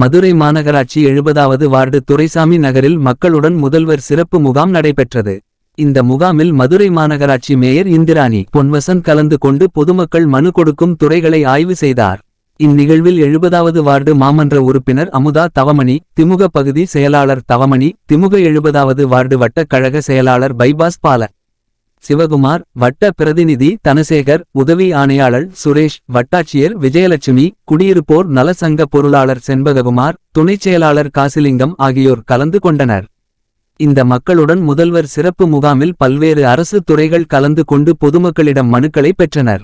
மதுரை மாநகராட்சி எழுபதாவது வார்டு துரைசாமி நகரில் மக்களுடன் முதல்வர் சிறப்பு முகாம் நடைபெற்றது. இந்த முகாமில் மதுரை மாநகராட்சி மேயர் இந்திராணி பொன்வசன் கலந்து கொண்டு பொதுமக்கள் மனு கொடுக்கும் துறைகளை ஆய்வு செய்தார். இந்நிகழ்வில் எழுபதாவது வார்டு மாமன்ற உறுப்பினர் அமுதா தவமணி திமுக பகுதி செயலாளர் தவமணி திமுக எழுபதாவது வார்டு வட்டக் கழக செயலாளர் பைபாஸ் பால சிவகுமார் வட்ட பிரதிநிதி தனசேகர் உதவி ஆணையாளர் சுரேஷ் வட்டாட்சியர் விஜயலட்சுமி குடியிருப்போர் நலசங்க பொருளாளர் செண்பககுமார் துணைச் செயலாளர் காசிலிங்கம் ஆகியோர் கலந்து கொண்டனர். இந்த மக்களுடன் முதல்வர் சிறப்பு முகாமில் பல்வேறு அரசு துறைகள் கலந்து கொண்டு பொதுமக்களிடம் மனுக்களை பெற்றனர்.